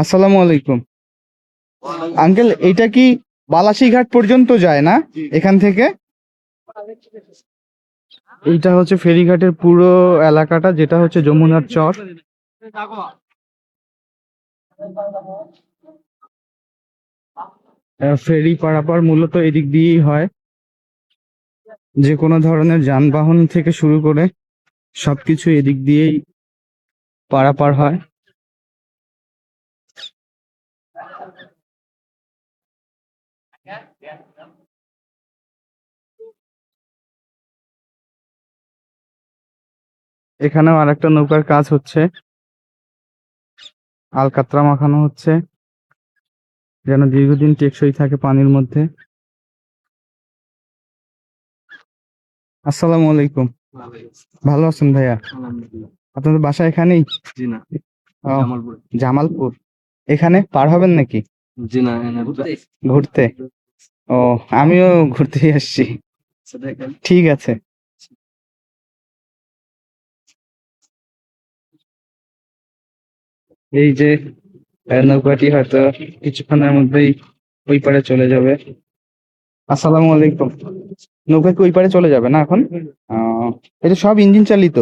আসসালামু আলাইকুম। আঙ্কেল এটা কি বালাসীঘাট পর্যন্ত যায় না এখান থেকে? এইটা হচ্ছে ফেরিঘাটের পুরো এলাকাটা যেটা হচ্ছে যমুনার চর। ফেরি পারাপার মূলত এদিক দিয়েই হয়। যে কোনো ধরনের যানবাহন থেকে শুরু করে সবকিছু এদিক দিয়েই পারাপার হয়। এখানেও আরেকটা নৌকার কাজ হচ্ছে। আলকাতরা মাখানো হচ্ছে। যেন দীর্ঘদিন টেকসই থাকে পানির মধ্যে। আসসালামু আলাইকুম। ভালো আছেন ভাইয়া? আপনাদের বাসা এখানেই? জামালপুর। এখানে পার হবেন নাকি? জি না ঘুরতে ও আমিও ঘুরতে আসছি। ঠিক আছে। এই যে নৌকাটি হয়তো কিছুক্ষণের মধ্যেই ওই পারে চলে যাবে। আসসালামু আলাইকুম। নৌকা কি ওই পারে চলে যাবে না এখন? এটা সব ইঞ্জিন চালিত?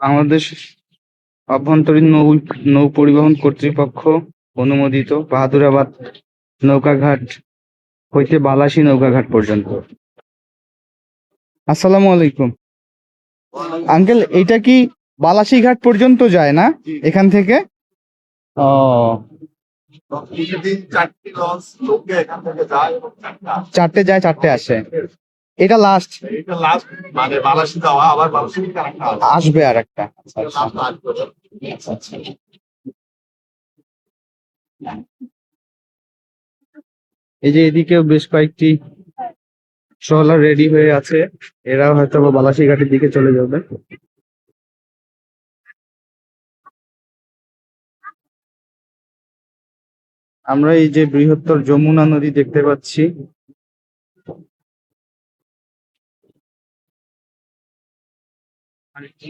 বাংলাদেশ অভ্যন্তরীণ নৌ নৌ পরিবহন কর্তৃপক্ষ অনুমোদিত বাহাদুরাবাদ নৌকাঘাট হইতে বালাসী নৌকাঘাট পর্যন্ত। আসসালামু আলাইকুম। আঙ্কেল এটা কি বালাসী ঘাট পর্যন্ত যায় না এখান থেকে? ও। চারটি যায় চারটে আসে। এটা লাস্ট লাস্ট মানে বালাসি যাওয়া আবার বালাসি আরেকটা আসবে। আর একটা এটা last আসবে। এই যে এদিকেও বেশ কয়েকটি ট্রলার রেডি হয়ে আছে। এরাও হয়তো বালাসী ঘাটের দিকে চলে যাবে। আমরা এই যে বৃহত্তর যমুনা নদী দেখতে পাচ্ছি।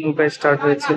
উপায় স্টার্ট হয়েছে